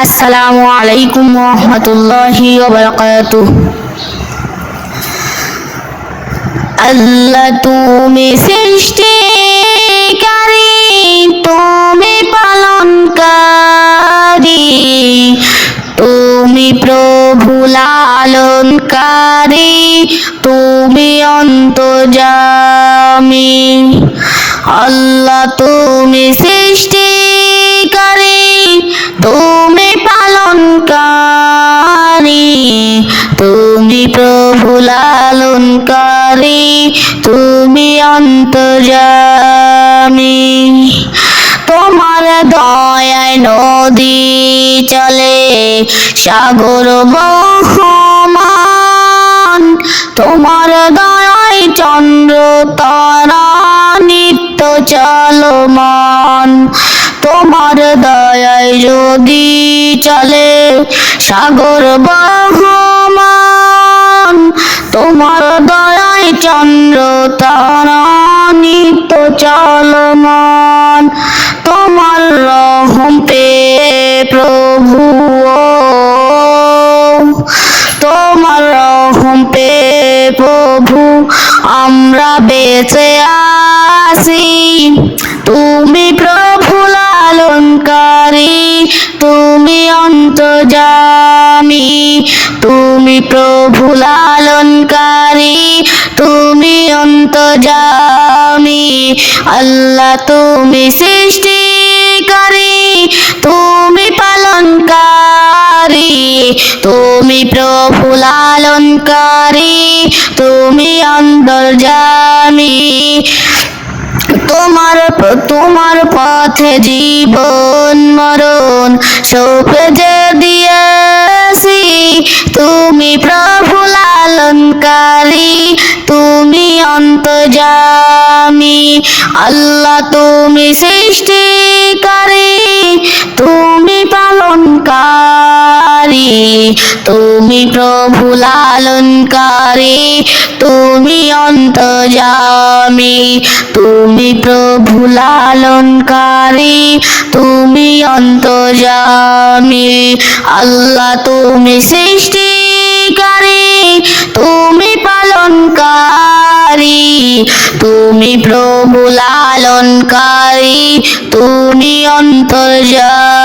আসসালামু আলাইকুম রহমতুল্লাহি ওবরকাতুহ আল্লাহ তুমি সৃষ্টিকারী, তুমি পালনকারী, তুমি প্রভু লালনকারী, তুমি অন্তর্যামী। আল্লাহ তুমি সৃষ্টিকারী, তুমি লালনকারী তুমি অন্তর্যামী। তোমার দয়ায় নদী চলে, সাগর বহমান। তোমার দয়ায় চন্দ্র, তারা নিত্য চলমান। তোমার দয়ায় যদি চলে, সাগর বহমান চন্দ্র তারা নিত্য চলমান। তোমার রহম পে প্রভু তোমার রহম পে প্রভু, আমরা বেঁচে আছি। তুমি প্রভু লালনকারী, তুমি অন্তর্যামী। তুমি প্রভু লালনকারী তুমি অন্তর্যামী। আল্লাহ তুমি সৃষ্টিকারী, তুমি পালনকারী, তুমি প্রভু লালনকারী, তুমি অন্তর্যামী। তোমার তোমার পথে জীবন মরণ সপে যে দিয়েছি, তুমি প্রভু লালনকারী। অন্তর্যামী আল্লাহ তুমি সৃষ্টিকারী, তুমি পালনকারী, তুমি প্রভু লালনকারী, তুমি অন্তর্যামী, তুমি প্রভু লালনকারী, তুমি অন্তর্যামী, আল্লাহ তুমি সৃষ্টিকারী তুমি প্রভু লালনকারী তুমি অন্তর্যামী